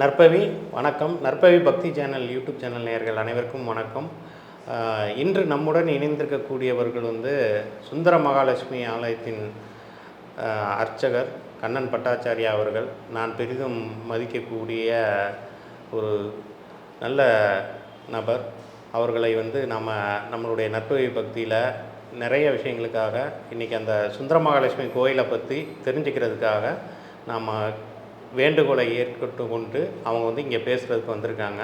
நற்பவி வணக்கம். நற்பவி பக்தி channel YouTube channel நேயர்கள் அனைவருக்கும் வணக்கம். இன்று நம்முடன் இணைந்திருக்கக்கூடியவர்கள் வந்து சுந்தர மகாலட்சுமி ஆலயத்தின் அர்ச்சகர் கண்ணன் பட்டாச்சாரியா அவர்கள். நான் பெரிதும் மதிக்கக்கூடிய ஒரு நல்ல நபர். அவர்களை வந்து நம்ம நம்மளுடைய நற்பவி பக்தியில் நிறைய விஷயங்களுக்காக இன்றைக்கி அந்த சுந்தர மகாலட்சுமி கோயிலை பற்றி தெரிஞ்சுக்கிறதுக்காக நாம் வேண்டுகோளை ஏற்கட்டு கொண்டு அவங்க வந்து இங்கே பேசுகிறதுக்கு வந்திருக்காங்க.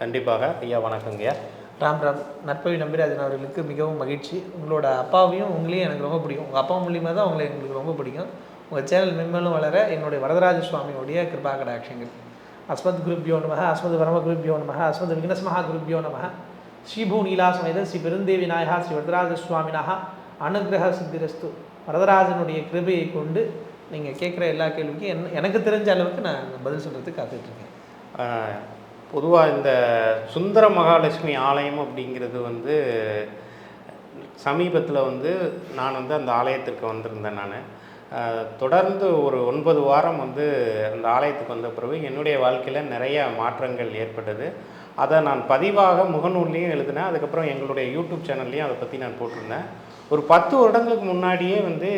கண்டிப்பாக ஐயா வணக்கங்கய்யா ராம் ராம். நற்பவி நம்பிராஜன் அவர்களுக்கு மிகவும் மகிழ்ச்சி. உங்களோட அப்பாவையும் உங்களையும் எனக்கு ரொம்ப பிடிக்கும். உங்கள் அப்பா மூலியமாக தான் உங்களை எங்களுக்கு ரொம்ப பிடிக்கும். உங்கள் சேனல் மென்மேலும் வளர என்னுடைய வரதராஜ சுவாமியோடைய கிருபா கடாட்சங்கள் அஸ்மத் குருப்பியோ நமக அஸ்மத் பரம குருப்பியோ நமக அஸ்மத் விக்னஸ்மஹா குருப்பியோ நமக ஸ்ரீபூ நீலா ஸ்ரீ பெருந்தேவி நாயகா ஸ்ரீ வரதராஜ சுவாமினாக அனுகிரக சித்திரஸ்து வரதராஜனுடைய கிருபையை கொண்டு நீங்கள் கேட்குற எல்லா கேள்விக்கும் என் எனக்கு தெரிஞ்ச அளவுக்கு நான் பதில் சொல்கிறதுக்கு காத்துட்ருக்கேன். பொதுவாக இந்த சுந்தர மகாலட்சுமி ஆலயம் அப்படிங்கிறது வந்து சமீபத்தில் வந்து நான் வந்து அந்த ஆலயத்திற்கு வந்திருந்தேன் நான். தொடர்ந்து ஒரு ஒன்பது வாரம் வந்து அந்த ஆலயத்துக்கு வந்த பிறகு என்னுடைய வாழ்க்கையில் நிறைய மாற்றங்கள் ஏற்பட்டது. அதை நான் பதிவாக முகநூல்லையும் எழுதினேன். அதுக்கப்புறம் எங்களுடைய யூடியூப் சேனல்லையும் அதை பற்றி நான் போட்டிருந்தேன். ஒரு பத்து வருடங்களுக்கு முன்னாடியே வந்து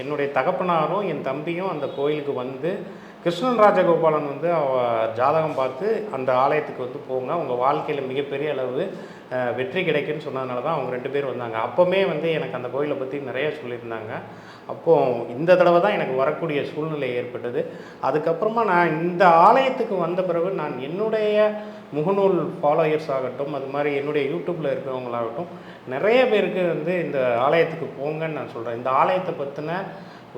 என்னுடைய தகப்பனாரும் என் தம்பியும் அந்த கோயிலுக்கு வந்து கிருஷ்ணன் ராஜகோபாலன் வந்து அவ ஜாதகம் பார்த்து அந்த ஆலயத்துக்கு வந்து போங்க. உங்கள் வாழ்க்கையில் மிகப்பெரிய அளவு வெற்றி கிடைக்குன்னு சொன்னதுனால தான் அவங்க ரெண்டு பேர் வந்தாங்க. அப்போவுமே வந்து எனக்கு அந்த கோயிலை பற்றி நிறைய சொல்லியிருந்தாங்க. அப்போது இந்த தடவை தான் எனக்கு வரக்கூடிய சூழ்நிலை ஏற்பட்டது. அதுக்கப்புறமா நான் இந்த ஆலயத்துக்கு வந்த பிறகு நான் என்னுடைய முகநூல் ஃபாலோயர்ஸ் ஆகட்டும் அது மாதிரி என்னுடைய யூடியூப்பில் இருக்கிறவங்களாகட்டும் நிறைய பேருக்கு வந்து இந்த ஆலயத்துக்கு போங்கன்னு நான் சொல்கிறேன் இந்த ஆலயத்தை பற்றின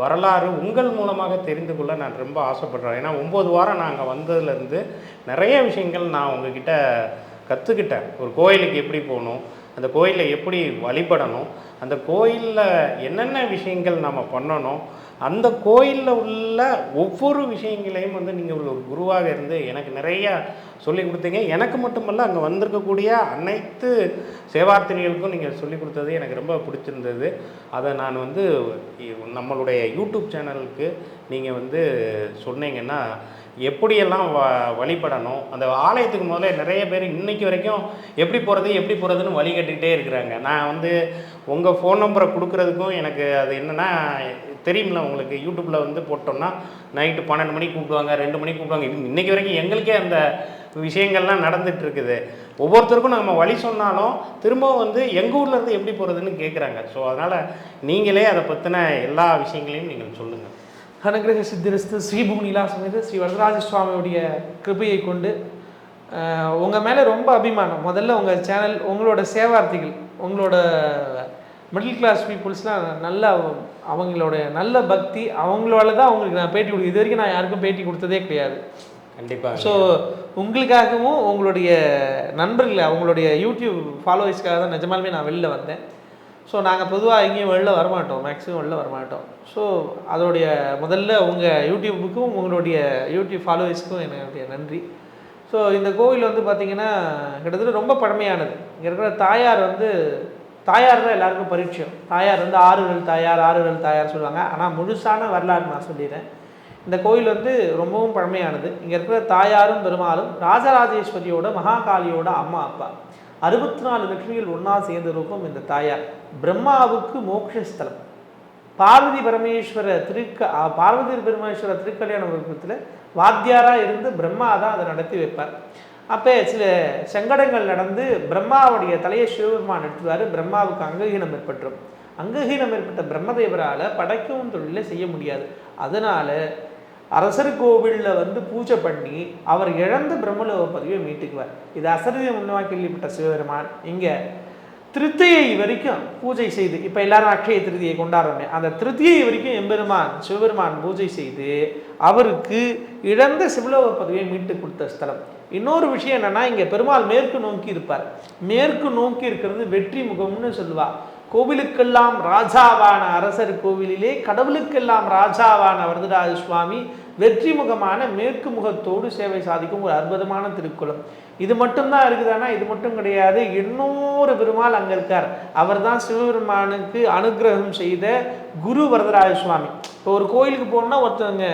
வரலாறு உங்கள் மூலமாக தெரிந்து கொள்ள நான் ரொம்ப ஆசைப்படுறேன். ஏன்னா ஒம்பது வாரம் நாங்கள் வந்ததுலேருந்து நிறைய விஷயங்கள் நான் உங்ககிட்ட கற்றுக்கிட்டேன் ஒரு கோயிலுக்கு எப்படி போகணும் அந்த கோயிலில் எப்படி வழிபடணும் அந்த கோயிலில் என்னென்ன விஷயங்கள் நம்ம பண்ணணும் அந்த கோயிலில் உள்ள ஒவ்வொரு விஷயங்களையும் வந்து நீங்கள் ஒரு ஒரு குருவாக இருந்து எனக்கு நிறையா சொல்லி கொடுத்தீங்க. எனக்கு மட்டுமல்ல அங்கே வந்திருக்கக்கூடிய அனைத்து சேவார்த்தினிகளுக்கும் நீங்கள் சொல்லி கொடுத்தது எனக்கு ரொம்ப பிடிச்சிருந்தது. அதை நான் வந்து நம்மளுடைய யூடியூப் சேனலுக்கு நீங்கள் வந்து சொன்னீங்கன்னா எப்படியெல்லாம் வ வழிபடணும்? அந்த ஆலயத்துக்கு முதல்ல நிறைய பேர் இன்னைக்கு வரைக்கும் எப்படி போகிறது எப்படி போகிறதுன்னு வழி கட்டிகிட்டே இருக்கிறாங்க. நான் வந்து உங்கள் ஃபோன் நம்பரை கொடுக்குறதுக்கும் எனக்கு அது என்னென்னா தெரியும்ல உங்களுக்கு யூடியூப்பில் வந்து போட்டோம்னா நைட்டு பன்னெண்டு மணிக்கு கூப்பிடுவாங்க ரெண்டு மணிக்கு கூப்பிடுவாங்க. இன்றைக்கி இன்னைக்கு வரைக்கும் எங்களுக்கே அந்த விஷயங்கள்லாம் நடந்துட்டு இருக்குது. ஒவ்வொருத்தருக்கும் நம்ம வழி சொன்னாலும் திரும்பவும் வந்து எங்கள் ஊர்லேருந்து எப்படி போகிறதுன்னு கேட்குறாங்க ஸோ அதனால் நீங்களே அதை பற்றின எல்லா விஷயங்களையும் நீங்கள் சொல்லுங்கள் அனுகிரக சித்திரஸ்து ஸ்ரீபூ நீலா சமேத ஸ்ரீ வரதராஜ சுவாமியுடைய கிருபையை கொண்டு உங்கள் மேலே ரொம்ப அபிமானம். முதல்ல உங்கள் சேனல் உங்களோட சேவார்த்திகள் உங்களோட மிடில் கிளாஸ் பீப்புள்ஸ்லாம் நல்ல அவங்களோட நல்ல பக்தி அவங்களால தான் அவங்களுக்கு நான் பேட்டி கொடுக்குது இது வரைக்கும் நான் யாருக்கும் பேட்டி கொடுத்ததே கிடையாது. கண்டிப்பாக ஸோ உங்களுக்காகவும் உங்களுடைய நண்பர்கள் அவங்களுடைய யூடியூப் ஃபாலோவர்ஸ்க்காக தான் நிஜமாலுமே நான் வெளில வந்தேன். ஸோ நாங்கள் பொதுவாக எங்கேயும் வெளில வரமாட்டோம். மேக்ஸிமம் வெளில வரமாட்டோம். ஸோ அதோடைய முதல்ல உங்கள் யூடியூபுக்கும் உங்களுடைய யூடியூப் ஃபாலோவர்ஸ்க்கும் என்னுடைய நன்றி. ஸோ இந்த கோவில் வந்து பார்த்திங்கன்னா கிட்டத்தட்ட ரொம்ப பழமையானது. இங்கே இருக்கிற தாயார் வந்து தாயார் தான் எல்லாருக்கும் பரிச்சயம். தாயார் வந்து ஆறுகள் தாயார் ஆறுகள் தாயார் சொல்லுவாங்க. ஆனால் முழுசான வரலாறு நான் சொல்லிடுறேன். இந்த கோயில் வந்து ரொம்பவும் பழமையானது. இங்கே இருக்கிற தாயாரும் பெருமாளும் ராஜராஜேஸ்வரியோட மகாகாளியோட அம்மா அப்பா. அறுபத்தி நாலு லட்சுமிகள் ஒன்றா சேர்ந்த ரூபம் இந்த தாயார். பிரம்மாவுக்கு மோட்சஸ்தலம். பார்வதி பரமேஸ்வர திருக்க பார்வதி பரமேஸ்வர திருக்கல்யாண விருப்பத்தில் வாத்தியாராக இருந்து பிரம்மா தான் அதை நடத்தி வைப்பார். அப்போ சில சங்கடங்கள் நடந்து பிரம்மாவுடைய தலையை சிவபெருமான் எடுத்துவார் பிரம்மாவுக்கு அங்ககீனம் ஏற்பட்டுரும். அங்ககீனம் ஏற்பட்ட பிரம்மதேவரால் படைக்கவும் தொழிலை செய்ய முடியாது. அதனால் அரசர் கோவிலில் வந்து பூஜை பண்ணி அவர் இழந்த பிரம்மலோக பதவியை மீட்டுக்குவார். இது அசரதி முன்னமாக கேள்விப்பட்ட சிவபெருமான். இங்கே திருத்தியை வரைக்கும் பூஜை செய்து இப்போ எல்லாரும் அக்ஷய திருதியை கொண்டாடுறோமே அந்த திருத்தியை வரைக்கும் எம்பெருமான் சிவபெருமான் பூஜை செய்து அவருக்கு இழந்த சிவலோக பதவியை மீட்டு கொடுத்த ஸ்தலம். இன்னொரு விஷயம் என்னென்னா இங்கே பெருமாள் மேற்கு நோக்கி இருப்பார். மேற்கு நோக்கி இருக்கிறது வெற்றி முகம்னு சொல்லுவாள் கோவிலுக்கெல்லாம் ராஜாவான அரசர் கோவிலிலே கடவுளுக்கெல்லாம் ராஜாவான வரதராஜ சுவாமி வெற்றி முகமான மேற்கு முகத்தோடு சேவை சாதிக்கும் ஒரு அற்புதமான திருக்குளம். இது மட்டும்தான் இருக்குதானா? இது மட்டும் கிடையாது. இன்னொரு பெருமாள் அங்கே இருக்கார். அவர் தான் சிவபெருமானுக்கு அனுக்கிரகம் செய்த குரு வரதராஜ சுவாமி. இப்போ ஒரு கோயிலுக்கு போகணுன்னா ஒருத்தவங்க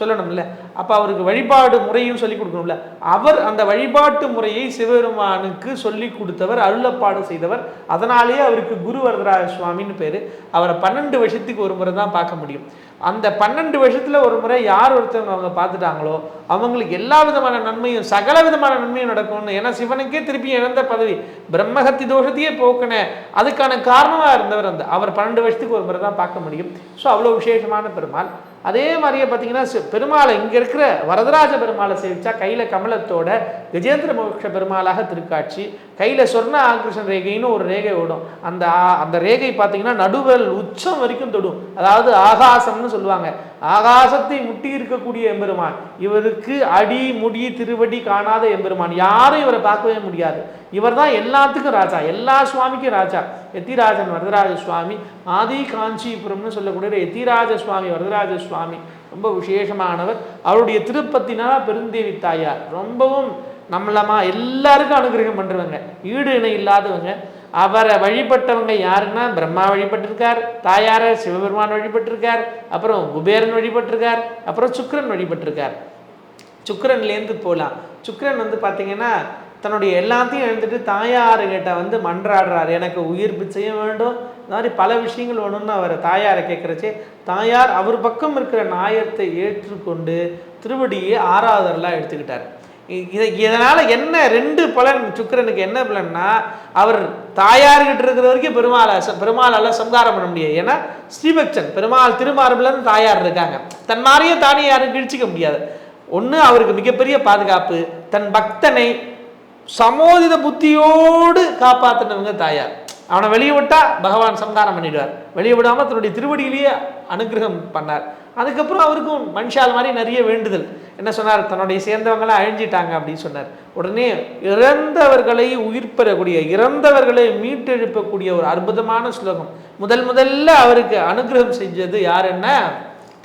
சொல்லணும்ல. அப்போ அவருக்கு வழிபாடு முறையும் சொல்லி கொடுக்கணும்ல. அவர் அந்த வழிபாட்டு முறையை சிவபெருமானுக்கு சொல்லி கொடுத்தவர் அருளப்பாடு செய்தவர். அதனாலேயே அவருக்கு குரு வரதராஜ சுவாமின்னு பேர். அவரை பன்னெண்டு வருஷத்துக்கு ஒரு முறை தான் பார்க்க முடியும். அந்த பன்னெண்டு வருஷத்தில் ஒரு முறை யார் ஒருத்தவங்க அவங்க பார்த்துட்டாங்களோ அவங்களுக்கு எல்லா விதமான நன்மையும் சகல விதமான நன்மையும் நடக்கும்னு ஏன்னா சிவனுக்கே திருப்பி இழந்த பதவி. பிரம்மஹத்தி தோஷத்தையே போக்கின அதுக்கான காரணமாக இருந்தவர் அந்த. அவர் பன்னெண்டு வருஷத்துக்கு ஒரு முறை தான் பார்க்க முடியும். ஸோ அவ்வளோ விசேஷமான பெருமாள். அதே மாதிரியே பார்த்தீங்கன்னா பெருமாளை இங்கே இருக்கிற வரதராஜ பெருமாளை சேவிச்சா கையில் கமலத்தோட கஜேந்திர மோட்ச பெருமாளாக திருக்காட்சி கையில் சொர்ண ஆகிருஷ்ணன் ரேகைன்னு ஒரு ரேகை ஓடும். அந்த அந்த ரேகை பார்த்தீங்கன்னா நடுவல் உச்சம் வரைக்கும் தொடும். அதாவது ஆகாசம்னு சொல்லுவாங்க. ஆகாசத்தை முட்டி இருக்கக்கூடிய எம்பெருமான். இவருக்கு அடி முடி திருவடி காணாத எம்பெருமான். யாரும் இவரை பார்க்கவே முடியாது. இவர் தான் எல்லாத்துக்கும் ராஜா. எல்லா சுவாமிக்கும் ராஜா. எத்திராஜன் வரதராஜ சுவாமி ஆதி காஞ்சிபுரம்னு சொல்லக்கூடிய எத்திராஜ சுவாமி வரதராஜ சுவாமி. ரொம்ப விசேஷமானவர். அவருடைய திருப்பத்தினா பெருந்தேவி தாயார். ரொம்பவும் நம்மளமா எல்லாருக்கும் அனுகிரகம் பண்ணுறவங்க ஈடு இணை இல்லாதவங்க. அவரை வழிபட்டவங்க யாருன்னா பிரம்மா வழிபட்டிருக்கார் தாயார சிவபெருமான் வழிபட்டிருக்கார் அப்புறம் குபேரன் வழிபட்டிருக்கார் அப்புறம் சுக்கரன் வழிபட்டிருக்கார். சுக்கிரன்லேருந்து போகலாம் சுக்கரன் வந்து பார்த்தீங்கன்னா தன்னுடைய எல்லாத்தையும் எழுந்துட்டு தாயாருகிட்ட வந்து மன்றாடுறார். எனக்கு உயிர் பிச்சையும் வேண்டும். இந்த மாதிரி பல விஷயங்கள் வேணும்னு அவர் தாயாரை கேட்குறச்சே தாயார் அவர் பக்கம் இருக்கிற நாயத்தை ஏற்றுக்கொண்டு திருவடியை ஆறாவதெல்லாம் எடுத்துக்கிட்டார். இதை இதனால் என்ன ரெண்டு பலன்? சுக்கரனுக்கு என்ன பலன்னா அவர் தாயார்கிட்ட இருக்கிற வரைக்கும் பெருமாள் பெருமாளால் பெருமாளால சம்காரம் பண்ண முடியாது. ஏன்னா ஸ்ரீபக்சன் பெருமாள் திருமார்பிலன்னு தாயார் இருக்காங்க. தன் மாதிரியே தானே யாரும் கிழிச்சிக்க முடியாது. ஒன்று அவருக்கு மிகப்பெரிய பாதுகாப்பு. தன் பக்தனை சமோதித புத்தியோடு காப்பாற்றினவங்க தாயார். அவனை வெளியே விட்டா பகவான் சம்காரம் பண்ணிடுவார். வெளியே விடாமல் தன்னுடைய திருவடியிலேயே அனுகிரகம் பண்ணார். அதுக்கப்புறம் அவருக்கும் மனுஷால் மாதிரி நிறைய வேண்டுதல். என்ன சொன்னார்? தன்னுடைய சேர்ந்தவங்களாம் அழிஞ்சிட்டாங்க அப்படின்னு சொன்னார். உடனே இறந்தவர்களை உயிர் பெறக்கூடிய இறந்தவர்களை மீட்டெழுப்பக்கூடிய ஒரு அற்புதமான ஸ்லோகம். முதல் முதல்ல அவருக்கு அனுகிரகம் செஞ்சது யாருன்னா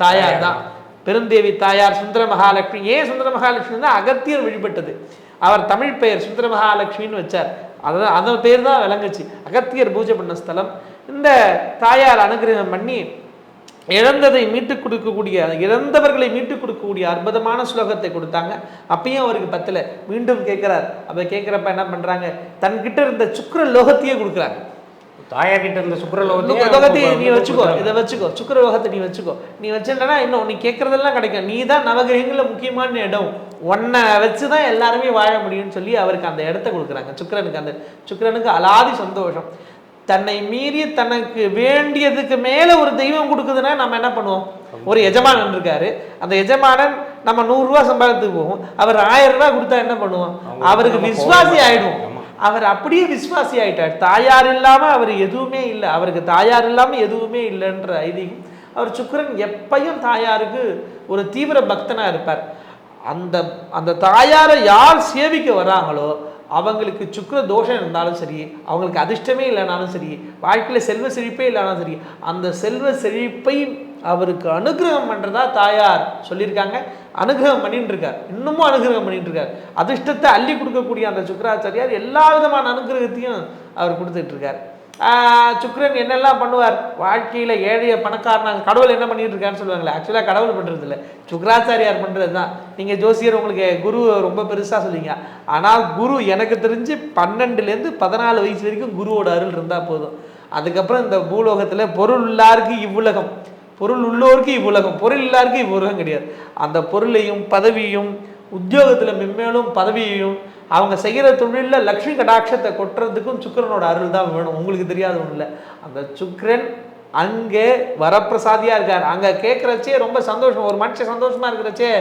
தாயார் தான். பெருந்தேவி தாயார் சுந்தர மகாலட்சுமி. ஏன் சுந்தர மகாலட்சுமி தான் அகத்தியர் வழிபட்டது. அவர் தமிழ் பெயர் சுந்தர மகாலட்சுமின்னு வச்சார். அதான் அந்த பேர் தான் விளங்குச்சு அகத்தியர் பூஜை பண்ண ஸ்தலம். இந்த தாயார் அனுகிரகம் பண்ணி இழந்ததை மீட்டுக் கொடுக்கக்கூடிய இறந்தவர்களை மீட்டுக் கொடுக்கக்கூடிய அற்புதமான ஸ்லோகத்தை கொடுத்தாங்க. அப்பயும் அவருக்கு பத்தலை. மீண்டும் கேட்குறார். அப்போ கேட்குறப்ப என்ன பண்ணுறாங்க தன்கிட்ட இருந்த சுக்கிர லோகத்தையே கொடுக்குறாங்க. தாயார்கிட்ட இருந்த இந்த சுக்கரலோகத்தையே லோகத்தை நீ வச்சுக்கோ. இதை வச்சுக்கோ சுக்கிர லோகத்தை நீ வச்சுக்கோ. நீ வச்சுட்டனா இன்னும் நீ கேட்கறதெல்லாம் கிடைக்கும். நீ தான் நவகிரகங்களில் முக்கியமான இடம். உன்னை வச்சு தான் எல்லாருமே வாழ முடியும்னு சொல்லி அவருக்கு அந்த இடத்த கொடுக்குறாங்க. சுக்கிரனுக்கு அந்த சுக்கிரனுக்கு அலாதி சந்தோஷம். தன்னை மீறி தனக்கு வேண்டியதுக்கு மேல ஒரு தெய்வம் கொடுக்குதுன்னா நம்ம என்ன பண்ணுவோம்? ஒரு எஜமானன் இருக்காரு. அந்த எஜமானன் நம்ம நூறுரூவா சம்பாதத்துக்கு போகும். அவர் ஆயிரம் ரூபாய் கொடுத்தா என்ன பண்ணுவோம்? அவருக்கு விசுவாசி. ஆயிடுவோம். அவர் அப்படியே விசுவாசி ஆயிட்டார். தாயார் இல்லாமல் அவர் எதுவுமே இல்லை. அவருக்கு தாயார் இல்லாமல் எதுவுமே இல்லைன்ற ஐதீகம். அவர் சுக்கிரன் எப்பையும் தாயாருக்கு ஒரு தீவிர பக்தனாக இருப்பார். அந்த அந்த தாயாரை யார் சேவிக்க வராங்களோ அவங்களுக்கு சுக்கிர தோஷம் இருந்தாலும் சரி அவங்களுக்கு அதிர்ஷ்டமே இல்லைனாலும் சரி வாழ்க்கையில் செல்வ செழிப்பே இல்லைனாலும் சரி அந்த செல்வ செழிப்பை அவருக்கு அனுகிரகம் பண்ணுறதா தாயார் சொல்லியிருக்காங்க. அனுகிரகம் பண்ணிட்டு இருக்கார் இன்னமும் அனுகிரகம் பண்ணிட்டு இருக்கார் அதிர்ஷ்டத்தை அள்ளி கொடுக்கக்கூடிய அந்த சுக்கராச்சாரியார் எல்லா விதமான அனுகிரகத்தையும் அவர் கொடுத்துட்டு இருக்கார் ஆஹ் என்னெல்லாம் பண்ணுவார்? வாழ்க்கையில் ஏழைய பணக்காரனாங்க கடவுள் என்ன பண்ணிட்டு இருக்கான்னு சொல்லுவாங்களே ஆக்சுவலாக கடவுள் பண்ணுறது இல்லை சுக்கராச்சாரியார் பண்ணுறது தான் நீங்கள் ஜோசியர் உங்களுக்கு குரு ரொம்ப பெருசாக சொல்லுவீங்க ஆனால் குரு எனக்கு தெரிஞ்சு பன்னெண்டுலேருந்து பதினாலு வயசு வரைக்கும் குருவோட அருள் இருந்தால் போதும். அதுக்கப்புறம் இந்த பூலோகத்தில் பொருள் உள்ளாருக்கு இவ்வுலகம். பொருள் உள்ளோருக்கு இவ்வுலகம் பொருள் இல்லாருக்கு இவ்வுலகம் கிடையாது. அந்த பொருளையும் பதவியும் உத்தியோகத்தில் மென்மேலும் பதவியையும் அவங்க செய்கிற தொழிலில் லக்ஷ்மி கடாட்சத்தை கொட்டுறதுக்கும் சுக்கிரனோட அருள் தான் வேணும். உங்களுக்கு தெரியாத ஒன்றும் இல்லை. அந்த சுக்கரன் அங்கே வரப்பிரசாதியாக இருக்கார். அங்கே கேட்குறச்சே ரொம்ப சந்தோஷம். ஒரு மனுஷன் சந்தோஷமாக இருக்கிறச்சே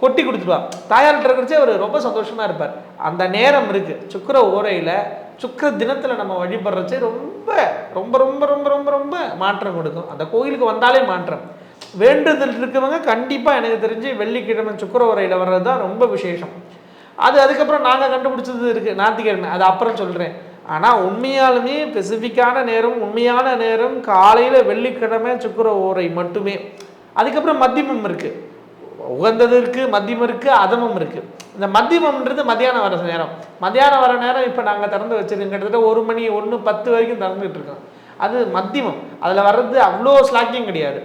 கொட்டி கொடுத்துருவார் தாயார்கிட்ட இருக்கிறச்சே அவர் ரொம்ப சந்தோஷமாக இருப்பார். அந்த நேரம் இருக்குது சுக்கர ஓரையில் சுக்கிர தினத்தில் நம்ம வழிபடுறச்சே ரொம்ப ரொம்ப ரொம்ப ரொம்ப ரொம்ப ரொம்ப மாற்றம் கொடுக்கும். அந்த கோயிலுக்கு வந்தாலே மாற்றம். வேண்டுதல் இருக்கவங்க கண்டிப்பாக எனக்கு தெரிஞ்சு வெள்ளிக்கிழமை சுக்கிர உரையில் வர்றது தான் ரொம்ப விசேஷம். அது அதுக்கப்புறம் நாங்கள் கண்டுபிடிச்சது இருக்குது ஞாயிற்றுக்கிழமை. அது அப்புறம் சொல்கிறேன் ஆனால் உண்மையாலுமே ஸ்பெசிஃபிக்கான நேரம் உண்மையான நேரம் காலையில் வெள்ளிக்கிழமை சுக்கர ஓரை மட்டுமே. அதுக்கப்புறம் மத்தியமம் இருக்குது உகந்தது இருக்குது மத்தியமம் இருக்குது அதமம் இருக்குது இந்த மத்தியமம்ன்றது மத்தியானம் வர நேரம். மத்தியானம் வர நேரம் இப்போ நாங்கள் திறந்து வச்சுருக்கோம் கிட்டத்தட்ட ஒரு மணி ஒன்று பத்து வரைக்கும் திறந்துகிட்டு இருக்கோம். அது மத்தியமம் அதில் வர்றது அவ்வளோ ஸ்லாக்கியம் கிடையாது.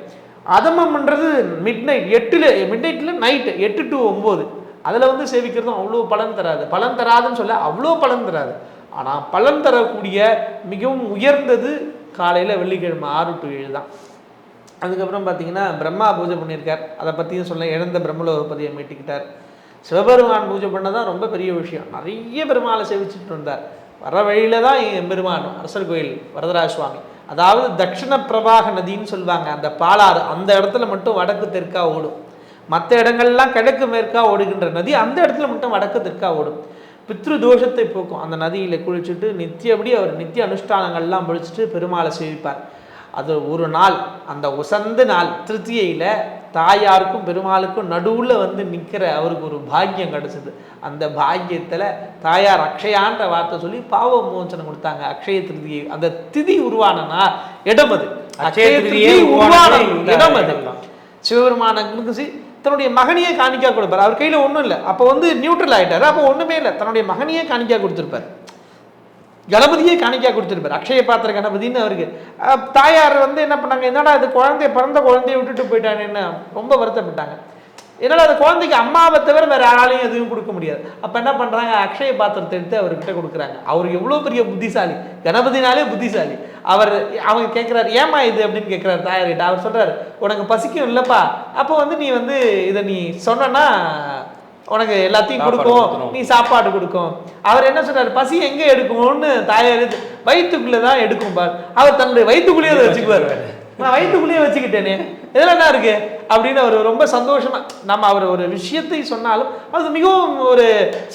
அதமம்ன்றது மிட் நைட் எட்டில் மிட் நைட்டில் நைட்டு எட்டு டு ஒம்பது. அதில் வந்து சேவிக்கிறதும் அவ்வளோ பலன் தராது. பலன் தராதுன்னு சொல்ல அவ்வளோ பலன் தராது. ஆனால் பலன் தரக்கூடிய மிகவும் உயர்ந்தது காலையில் வெள்ளிக்கிழமை ஆறு டு ஏழு தான். அதுக்கப்புறம் பார்த்தீங்கன்னா பிரம்மா பூஜை பண்ணியிருக்கார். அதை பற்றியும் சொல்ல இழந்த பிரம்மலோகபதியை மீட்டிக்கிட்டார். சிவபெருமான் பூஜை பண்ணதான் ரொம்ப பெரிய விஷயம். நிறைய பெருமாளை சேவிச்சுட்டு இருந்தார். வர வழியில் தான் எம்பெருமான் அரசர் கோயில் வரதராஜ சுவாமி அதாவது தட்சிண பிரவாக நதின்னு சொல்லுவாங்க அந்த பாலாறு அந்த இடத்துல மட்டும் வடக்கு தெற்கா ஓடும். மற்ற இடங்கள்லாம் கிழக்கு மேற்கா ஓடுகின்ற நதி அந்த இடத்துல மட்டும் வடக்கு தெற்கா ஓடும். பித்ரு தோஷத்தை போக்கும். அந்த நதியில் குளிச்சுட்டு நித்தியபடி அவர் நித்திய அனுஷ்டானங்கள்லாம் முடிச்சுட்டு பெருமாளை சேவிப்பார். அது ஒரு நாள் அந்த உசந்த நாள் திருத்தியையில் தாயாருக்கும் பெருமாளுக்கும் நடுவில் வந்து நிற்கிற அவருக்கு ஒரு பாக்கியம் கிடச்சிது. அந்த பாக்கியத்தில் தாயார் அக்ஷயான்ற வார்த்தை சொல்லி பாவ மோச்சனம் கொடுத்தாங்க. அக்ஷய திருதியை அந்த திதி உருவான நாள் இடம் அது. அக்ஷய திருதியே திருதி உருவான இடம் அது. சிவபெருமானுக்கு தன்னுடைய மகனையே காணிக்கா கொடுப்பார். அவர் கையில் ஒன்றும் இல்லை. அப்போ வந்து நியூட்ரல் ஆயிட்டாரு. அப்போ ஒன்றுமே இல்லை. தன்னுடைய மகனையே காணிக்கா கொடுத்துருப்பார். கணபதியே காணிக்கா கொடுத்துருப்பார். அக்ஷய பாத்திர கணபதின்னு அவருக்கு. தாயார் வந்து என்ன பண்ணாங்க என்னடா அது குழந்தைய பிறந்த குழந்தைய விட்டுட்டு போயிட்டானேன்னு ரொம்ப வருத்தப்பட்டாங்க. என்னால் அந்த குழந்தைக்கு அம்மாவை தவிர வேற யாராலையும் எதுவும் கொடுக்க முடியாது. அப்போ என்ன பண்ணுறாங்க அக்ஷய பாத்திரத்தை எடுத்து அவர்கிட்ட கொடுக்குறாங்க. அவர் எவ்வளோ பெரிய புத்திசாலி. கணபதினாலே புத்திசாலி. அவர் அவங்க கேட்குறாரு ஏமா இது? அப்படின்னு கேட்குறாரு தாயார்கிட்ட. அவர் சொல்கிறார் உனக்கு பசிக்கும் இல்லைப்பா. அப்போ வந்து நீ வந்து இதை நீ சொன்னனா உனக்கு எல்லாத்தையும் கொடுக்கும். நீ சாப்பாடு கொடுக்கும். அவர் என்ன சொல்றாரு பசி எங்க எடுக்கும்னு தாயார் வயிற்றுக்குள்ளே தான் எடுக்கும் பார். அவர் தன்னுடைய வயிற்றுக்குள்ளேயே அதை வச்சுக்குவார். நான் வயிற்றுக்குள்ளேயே வச்சுக்கிட்டேனே. இதில் என்ன இருக்கு? அப்படின்னு அவர் ரொம்ப சந்தோஷமா நம்ம அவர் ஒரு விஷயத்தை சொன்னாலும் அது மிகவும் ஒரு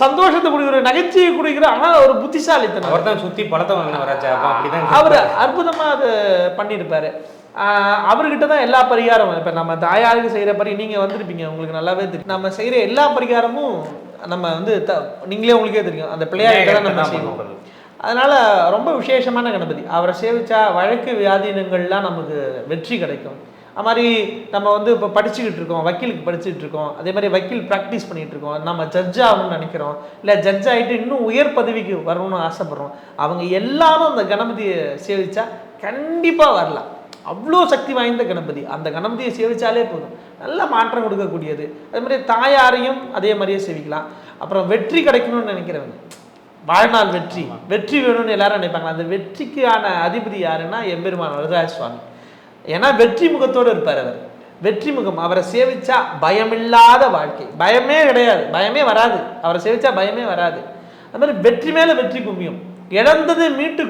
சந்தோஷத்தை கொடுக்குற நகைச்சுவை கொடுக்குற ஆனால் ஒரு புத்திசாலித்தனம். அவர் தான் அப்போ அப்படிதான் அவர் அற்புதமாக அதை பண்ணியிருப்பாரு. அவர்கிட்ட தான் எல்லா பரிகாரமும் இப்போ நம்ம தாயாருக்கு செய்கிற பரி நீங்கள் வந்திருப்பீங்க உங்களுக்கு நல்லாவே தெரியும். நம்ம செய்கிற எல்லா பரிகாரமும் நம்ம வந்து த நீங்களே உங்களுக்கே தெரியும். அந்த பிள்ளையார்கிட்ட தான் நம்ம செய்வோம். அதனால ரொம்ப விசேஷமான கணபதி. அவரை சேவிச்சா வழக்கு வியாதீனங்கள்லாம் நமக்கு வெற்றி கிடைக்கும். அது மாதிரி நம்ம வந்து இப்போ படிச்சுக்கிட்டு இருக்கோம் வக்கீலுக்கு படிச்சுட்டு இருக்கோம். அதே மாதிரி வக்கீல் ப்ராக்டிஸ் பண்ணிட்டு இருக்கோம். நம்ம ஜட்ஜ் ஆகணும்னு நினைக்கிறோம். இல்லை ஜட்ஜ் ஆகிட்டு இன்னும் உயர் பதவிக்கு வரணும்னு ஆசைப்படுறோம். அவங்க எல்லாரும் அந்த கணபதியை சேவிச்சா கண்டிப்பாக வரலாம். அவ்வளோ சக்தி வாய்ந்த கணபதி. அந்த கணபதியை சேவிச்சாலே போதும். நல்ல மாற்றம் கொடுக்கக்கூடியது. அதே மாதிரி தாயாரையும் அதே மாதிரியே சேவிக்கலாம். அப்புறம் வெற்றி கிடைக்கணும்னு நினைக்கிறவங்க. வாழ்நாள் வெற்றி. வெற்றி வேணும்னு எல்லாரும் நினைப்பாங்க. அந்த வெற்றிக்கான அதிபதி யாருன்னா எம்பெருமான் வரதராஜ சுவாமி. ஏன்னா வெற்றி முகத்தோடு இருப்பார் அவர். வெற்றி முகம். அவரை சேவிச்சா பயமில்லாத வாழ்க்கை. பயமே கிடையாது. பயமே வராது. அவரை சேவிச்சா பயமே வராது. அது மாதிரி வெற்றி மேலே வெற்றி குமியும் இழந்தது மீட்டு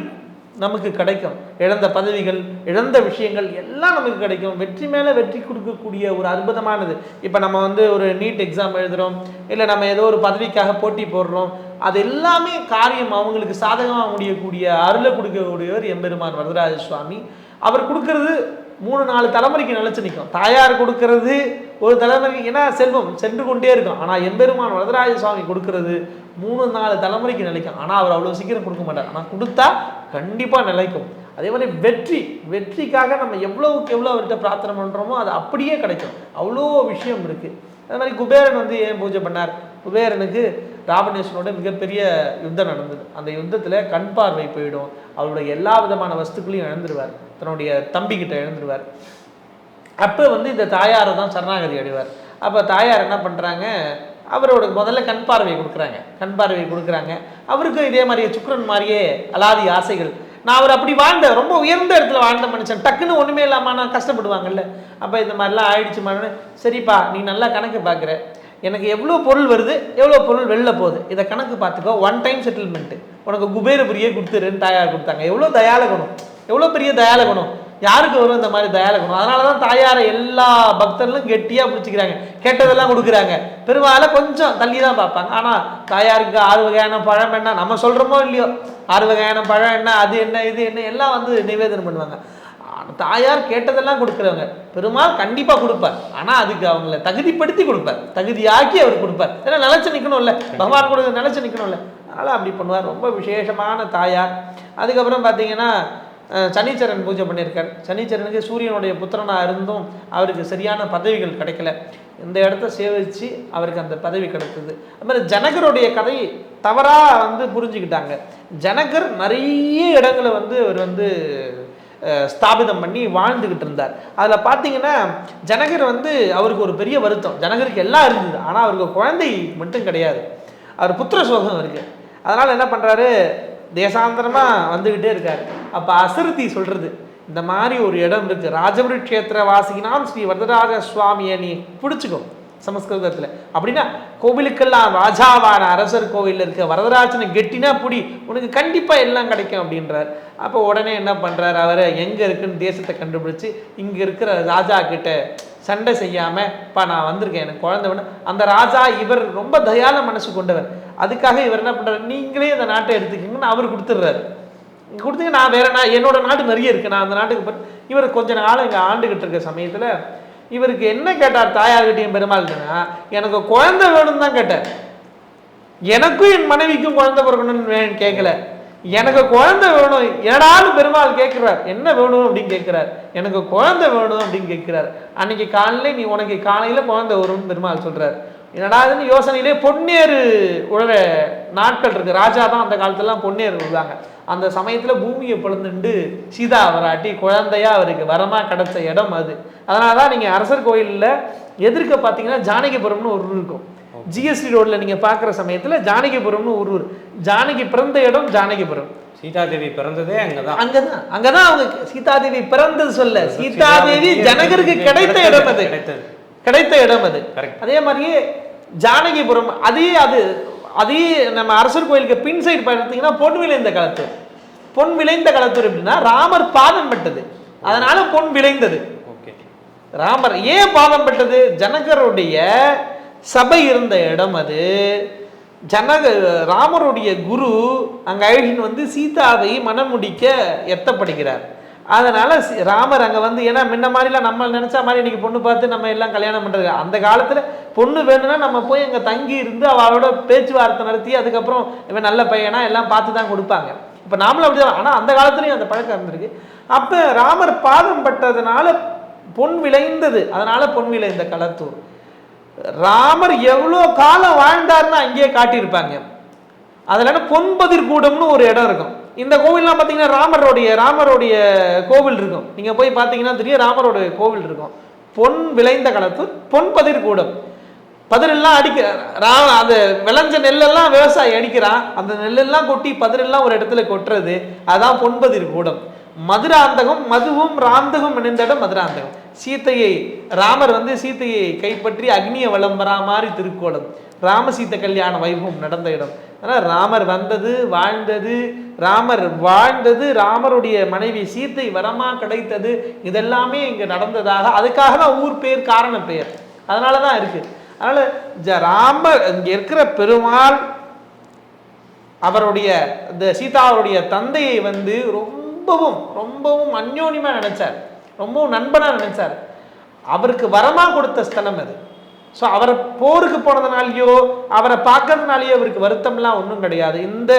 நமக்கு கிடைக்கும். இழந்த பதவிகள் இழந்த விஷயங்கள் எல்லாம் நமக்கு கிடைக்கும். வெற்றி மேலே வெற்றி கொடுக்கக்கூடிய ஒரு அற்புதமானது. இப்போ நம்ம வந்து ஒரு நீட் எக்ஸாம் எழுதுகிறோம் இல்லை நம்ம ஏதோ ஒரு பதவிக்காக போட்டி போடுறோம். அது எல்லாமே காரியம் அவங்களுக்கு சாதகமாக முடியக்கூடிய அருளை கொடுக்கக்கூடியவர் எம்பெருமான் வரதராஜ சுவாமி. அவர் கொடுக்கறது மூணு நாலு தலைமுறைக்கு நிலச்சி நிற்கும் தாயார் கொடுக்கறது ஒரு தலைமுறைக்கு ஏன்னா செல்வம் சென்று கொண்டே இருக்கும். ஆனால் எம்பெருமான் வரதராஜ சுவாமி கொடுக்கறது மூணு நாலு தலைமுறைக்கு நிலைக்கும். ஆனால் அவர் அவ்வளோ சீக்கிரம் கொடுக்க மாட்டார். ஆனால் கொடுத்தா கண்டிப்பாக நிலைக்கும். அதே மாதிரி வெற்றி வெற்றிக்காக நம்ம எவ்வளோவுக்கு எவ்வளோ அவர்கிட்ட பிரார்த்தனை பண்ணுறோமோ அது அப்படியே கிடைக்கும். அவ்வளோ விஷயம் இருக்குது அதே மாதிரி குபேரன் வந்து ஏன் பூஜை பண்ணார்? குபேரனுக்கு ராவணேஸ்வரோட மிகப்பெரிய யுத்தம் நடந்தது. அந்த யுத்தத்தில் கண் பார்வை போயிடும். அவருடைய எல்லா விதமான வஸ்துக்களையும் இழந்துருவார். தன்னுடைய தம்பிக்கிட்ட இழந்துருவார். அப்போ வந்து இந்த தாயாரை தான் சரணாகதி அடைவார். அப்போ தாயார் என்ன பண்ணுறாங்க அவரோட முதல்ல கண் பார்வை கொடுக்குறாங்க. கண் பார்வை கொடுக்குறாங்க. அவருக்கும் இதே மாதிரியே சுக்ரன் மாதிரியே அலாதி ஆசைகள். நான் அவர் அப்படி வாழ்ந்த ரொம்ப உயர்ந்த இடத்துல வாழ்ந்த மனுஷன். டக்குன்னு ஒன்றுமே இல்லாமல் நான் கஷ்டப்படுவாங்கல்ல. அப்போ இந்த மாதிரிலாம் ஆயிடுச்சு மனு. சரிப்பா நீ நல்லா கணக்கு பார்க்குற. எனக்கு எவ்வளோ பொருள் வருது எவ்வளோ பொருள் வெளில போகுது. இதை கணக்கு பார்த்துக்கோ. ஒன் டைம் செட்டில்மெண்ட்டு உனக்கு குபேரபுரியே கொடுத்துருன்னு தாயார் கொடுத்தாங்க. எவ்வளோ தயால குணம்? எவ்வளோ பெரிய தயால குணம்? யாருக்கு வரும் இந்த மாதிரி தயால குணம் அதனால தான் தாயாரை எல்லா பக்தர்களும் கெட்டியாக பிடிச்சிக்கிறாங்க. கேட்டதெல்லாம் கொடுக்குறாங்க. பெரும்பாலும் கொஞ்சம் தள்ளி தான் பார்ப்பாங்க. ஆனால் தாயாருக்கு ஆறு வகையான பழம் என்ன? நம்ம சொல்கிறோமோ இல்லையோ? ஆறு வகையான பழம் என்ன? அது என்ன? இது என்ன? எல்லாம் வந்து நிவேதனம் பண்ணுவாங்க. தாயார் கேட்டதெல்லாம் கொடுக்குறவங்க. பெருமாள் கண்டிப்பாக கொடுப்பார். ஆனால் அதுக்கு அவங்கள தகுதிப்படுத்தி கொடுப்பார். தகுதியாக்கி அவர் கொடுப்பார். ஏன்னா நிலச்சி நிற்கணும்ல பகவான் கொடுக்க நிலச்சி நிற்கணும்ல அதனால் அப்படி பண்ணுவார். ரொம்ப விசேஷமான தாயார். அதுக்கப்புறம் பார்த்தீங்கன்னா சனீச்சரன் பூஜை பண்ணியிருக்கார். சனீச்சரனுக்கு சூரியனுடைய புத்திரனாக இருந்தும் அவருக்கு சரியான பதவிகள் கிடைக்கல. இந்த இடத்த சேவிச்சு அவருக்கு அந்த பதவி கிடைத்தது. அது மாதிரி ஜனகருடைய கதை தவறாக வந்து புரிஞ்சுக்கிட்டாங்க. ஜனகர் நிறைய இடங்களை வந்து அவர் வந்து ஸ்தாபிதம் பண்ணி வாழ்ந்துக்கிட்டு இருந்தார். அதில் பார்த்தீங்கன்னா ஜனகர் வந்து அவருக்கு ஒரு பெரிய வருத்தம். ஜனகருக்கு எல்லாம் இருந்தது. ஆனால் அவருக்கு குழந்தை மட்டும் கிடையாது. அவர் புத்திர சோகம் இருக்குது அதனால் என்ன பண்ணுறாரு தேசாந்தரமாக வந்துக்கிட்டே இருக்கார். அப்போ அசிருத்தி சொல்கிறது இந்த மாதிரி ஒரு இடம் இருக்குது ராஜபுரி கஷேத்திர வாசினாம் ஸ்ரீ வரதராஜ சுவாமியை நீ பிடிச்சிக்கோ சமஸ்கிருதத்தில். அப்படின்னா கோவிலுக்கெல்லாம் ராஜாவான அரசர் கோவிலில் இருக்க வரதராஜனை கெட்டினா பிடி உனக்கு கண்டிப்பாக எல்லாம் கிடைக்கும் அப்படின்றார். அப்போ உடனே என்ன பண்ணுறாரு அவர்? எங்கே இருக்குன்னு தேசத்தை கண்டுபிடிச்சி இங்கே இருக்கிற ராஜா கிட்ட சண்டை செய்யாமல் இப்போ நான் வந்திருக்கேன் எனக்கு குழந்தை வேணும். அந்த ராஜா இவர் ரொம்ப தயால மனசு கொண்டவர். அதுக்காக இவர் என்ன பண்ணுறாரு நீங்களே இந்த நாட்டை எடுத்துக்கிங்கன்னு அவர் கொடுத்துட்றாரு. இங்கே கொடுத்தீங்க நான் வேற நான் என்னோட நாடு நிறைய இருக்குது நான் அந்த நாட்டுக்கு போய் இவர் கொஞ்ச நாள் இங்கே ஆண்டுகிட்டு இருக்க சமயத்தில் இவருக்கு என்ன கேட்டார் தாயார்கிட்டையும் பெருமாள்னா எனக்கு குழந்தை வேணும்னு தான் கேட்டார். எனக்கும் என் மனைவிக்கும் குழந்தை பிறக்கணும்னு வேணும்னு கேட்கல எனக்கு குழந்தை வேணும். என்னடாலும் பெருமாள் கேட்குறார் என்ன வேணும் அப்படின்னு கேட்குறார் எனக்கு குழந்தை வேணும் அப்படின்னு கேட்குறார் அன்னைக்கு காலையில் நீ உனக்கு காலையில் குழந்தை வரும்னு பெருமாள் சொல்றார் என்னடாதுன்னு யோசனையிலே பொன்னேறு உழவ நாட்கள் இருக்கு. ராஜா தான் அந்த காலத்துலலாம் பொன்னேறு விழுவாங்க அந்த சமயத்துல பூமியை பிளந்துண்டு சீதா வராட்டி குழந்தையா அவருக்கு வரமா கிடைச்ச இடம் அது. அதனால தான் நீங்க அரசர் கோயில்ல எதிர்க்க பார்த்தீங்கன்னா ஜானகிபுரம்னு ஒரு ஊர் இருக்கும். ஜிஎஸ்டி ரோட்ல நீங்க பார்க்குற சமயத்துல ஜானகிபுரம்னு ஒரு ஊர். ஜானகி பிறந்த இடம் ஜானகிபுரம். சீதாதேவி பிறந்ததே அங்கதான். அங்கதான். அங்கதான் அவங்க சீதாதேவி பிறந்தது சொல்ல. சீதாதேவி ஜனகருக்கு கிடைத்த இடம் அது. கிடைத்தது. கிடைத்த இடம் அது. அதே மாதிரியே ஜானகிபுரம் அதே அது அதே நம்ம அரசர் கோயிலுக்கு பின் சைடு பார்த்தீங்கன்னா பொன் விளைந்த களத்தூர் பொன் விளைந்த களத்தூர் எப்படின்னா ராமர் பாதம் பட்டது அதனால பொன் விளைந்தது. ஓகே. ராமர் ஏன் பாதம் பட்டது ஜனகருடைய சபை இருந்த இடம் அது. ஜனக ராமருடைய குரு அங்க அழகின் வந்து சீதாவை மனம் முடிக்க எத்தப்படுகிறார். அதனால் சி- ராமர் அங்கே வந்து ஏன்னா முன்ன மாதிரிலாம் நம்ம நினச்சா மாதிரி இன்றைக்கி பொண்ணு பார்த்து நம்ம எல்லாம் கல்யாணம் பண்ணுறது அந்த காலத்தில் பொண்ணு வேணும்னா நம்ம போய் அங்கே தங்கி இருந்து அவளோட பேச்சுவார்த்தை நடத்தி அதுக்கப்புறம் இவன் நல்ல பையனா எல்லாம் பார்த்து தான் கொடுப்பாங்க. இப்போ நாமளும் அப்படி தான் ஆனால் அந்த காலத்துலேயும் அந்த பழக்கம் இருந்திருக்கு. அப்போ ராமர் பாதம் பட்டதுனால பொன் விளைந்தது. அதனால் பொன் விளைந்த களத்தூர். ராமர் எவ்வளோ காலம் வாழ்ந்தார்னு அங்கேயே காட்டியிருப்பாங்க. அதில் பொன்பதிர் கூடம்னு ஒரு இடம் இருக்கும். இந்த கோவில்லாம் பார்த்தீங்கன்னா ராமருடைய ராமருடைய கோவில் இருக்கும். நீங்கள் போய் பார்த்தீங்கன்னா தெரியும் ராமருடைய கோவில் இருக்கும். பொன் விளைந்த களத்து பொன் பதிர் கூடம். பதிரெல்லாம் அடிக்க ரா அந்த விளைஞ்ச நெல்லெல்லாம் விவசாயி அடிக்கிறான் அந்த நெல்லெல்லாம் கொட்டி பதிரெல்லாம் ஒரு இடத்துல கொட்டுறது. அதான் பொன்பதிர் கூடம். மதுராந்தகம் மதுவும் ராந்தகம் இணைந்த இடம் மதுராந்தகம். சீத்தையை ராமர் வந்து சீத்தையை கைப்பற்றி அக்னிய வரா மாதிரி திருக்கோலம் ராமசீத்த கல்யாண வைபவம் நடந்த இடம். ஆனால் ராமர் வந்தது வாழ்ந்தது ராமர் வாழ்ந்தது ராமருடைய மனைவி சீத்தை வரமா கிடைத்தது இதெல்லாமே இங்கே நடந்ததாக அதுக்காக தான் ஊர் பேர் காரண பெயர் அதனால தான் இருக்கு. அதனால ஜ- ராமர் இங்கே இருக்கிற பெருமாள் அவருடைய இந்த சீதாவுடைய தந்தையை வந்து ரொம்பவும் ரொம்பவும் அந்யோன்யமாக நினைச்சார். ரொம்பவும் நண்பனாக நினைச்சார். அவருக்கு வரமாக கொடுத்த ஸ்தலம் அது. ஸோ அவரை போருக்கு போனதுனாலயோ அவரை பார்க்கறதுனாலயோ அவருக்கு வருத்தம்லாம் ஒன்றும் கிடையாது. இந்த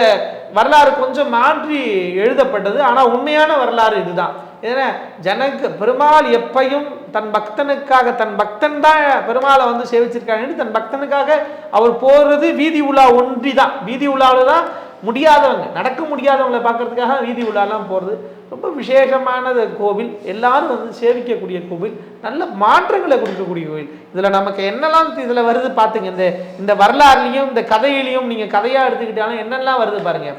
வரலாறு கொஞ்சம் மாற்றி எழுதப்பட்டது. ஆனால் உண்மையான வரலாறு இதுதான். ஏன்னா ஜனக்கு பெருமாள் எப்பையும் தன் பக்தனுக்காக தன் பக்தன் தான் பெருமாளை வந்து சேவிச்சிருக்காங்கன்னு தன் பக்தனுக்காக அவர் போகிறது வீதி உலா ஒன்றி தான் வீதி உலாவில் தான் முடியாதவங்க நடக்க முடியாதவங்களை பார்க்கறதுக்காக வீதி உலாலாம் போகிறது ரொம்ப விசேஷமானது கோவில். எல்லாரும் வந்து சேவிக்கக்கூடிய கோவில். நல்ல மாற்றங்களை கொடுக்கக்கூடிய கோவில். இதில் நமக்கு என்னெல்லாம் இதில் வருது பார்த்துங்க இந்த இந்த வரலாறுலையும் இந்த கதையிலையும் நீங்கள் கதையாக எடுத்துக்கிட்டாலும் என்னெல்லாம் வருது பாருங்க.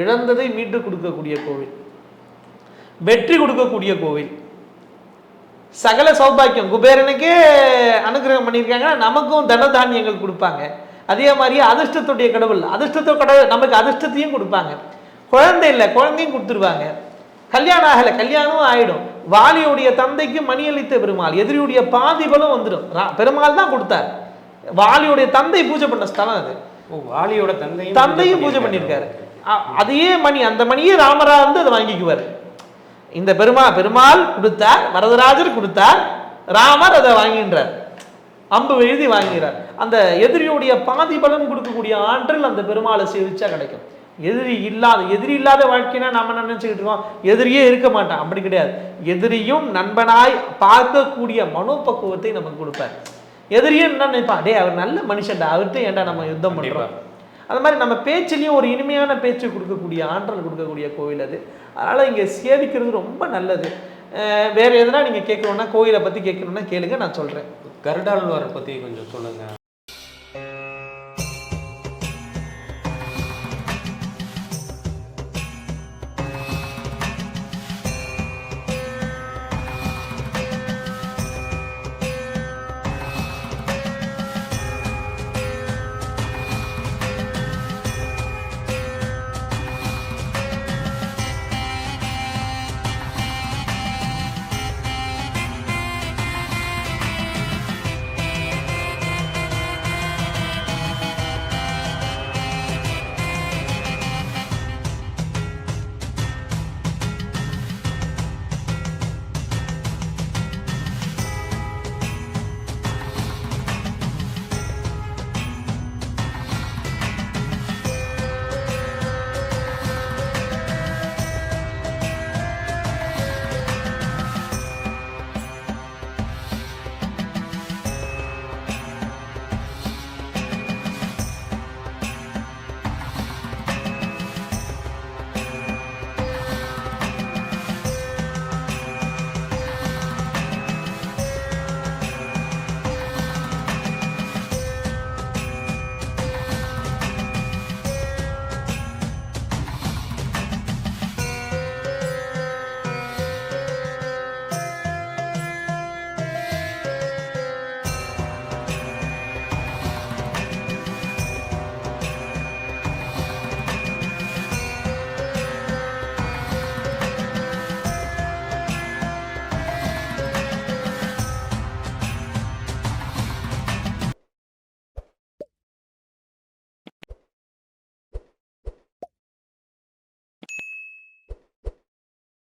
இழந்ததை மீட்டு கொடுக்கக்கூடிய கோவில். வெற்றி கொடுக்கக்கூடிய கோவில். சகல சௌபாக்கியம். குபேரனுக்கே அனுகிரகம் பண்ணியிருக்காங்க. நமக்கும் தன தானியங்கள் கொடுப்பாங்க. அதே மாதிரி அதிர்ஷ்டத்துடைய கடவுள். அதிர்ஷ்டத்தோ கடவுள் நமக்கு அதிர்ஷ்டத்தையும் கொடுப்பாங்க. குழந்தை இல்லை குழந்தையும் கொடுத்துருவாங்க. கல்யாணம் ஆகலை கல்யாணமும் ஆயிடும். வாலியுடைய தந்தைக்கு மணியளித்த பெருமாள் எதிரியுடைய பாதிபலும் வந்துடும் பெருமாள் தான் கொடுத்தார். வாலியுடைய தந்தை பூஜை பண்ண ஸ்தலம் அது. ஓ வாலியோட தந்தையும் தந்தையும் பூஜை பண்ணியிருக்காரு. அதையே மணி அந்த மணியே ராமரா வந்து அதை வாங்கிக்குவார். இந்த பெருமா பெருமாள் கொடுத்தார் வரதராஜர் கொடுத்தார் ராமர் அதை வாங்கின்றார். அம்பு எழுதி வாங்குகிறார் அந்த எதிரியுடைய பாதி பலன் கொடுக்கக்கூடிய ஆற்றல் அந்த பெருமாளை சேவிச்சா கிடைக்கும். எதிரி இல்லாத எதிரி இல்லாத வாழ்க்கைனா நம்ம என்ன நினைச்சுக்கிட்டு இருக்கோம்? எதிரியே இருக்க மாட்டான். அப்படி கிடையாது. எதிரியும் நண்பனாய் பார்க்கக்கூடிய மனோபக்குவத்தை நமக்கு கொடுப்பார். எதிரியே என்ன நினைப்பான்? டேய் அவர் நல்ல மனுஷன்டா. அவர்கிட்ட ஏன்டா நம்ம யுத்தம் பண்றோம்? அது மாதிரி நம்ம பேச்சிலையும் ஒரு இனிமையான பேச்சு கொடுக்கக்கூடிய ஆற்றல் கொடுக்கக்கூடிய கோவில் அது. அதனால் இங்கே சேவிக்கிறது ரொம்ப நல்லது. வேற எதுனா நீங்கள் கேட்கணுன்னா கோயிலை பற்றி கேட்கணுன்னா கேளுங்க நான் சொல்கிறேன் கருடாழ்வார் பற்றி கொஞ்சம் சொல்லுங்கள்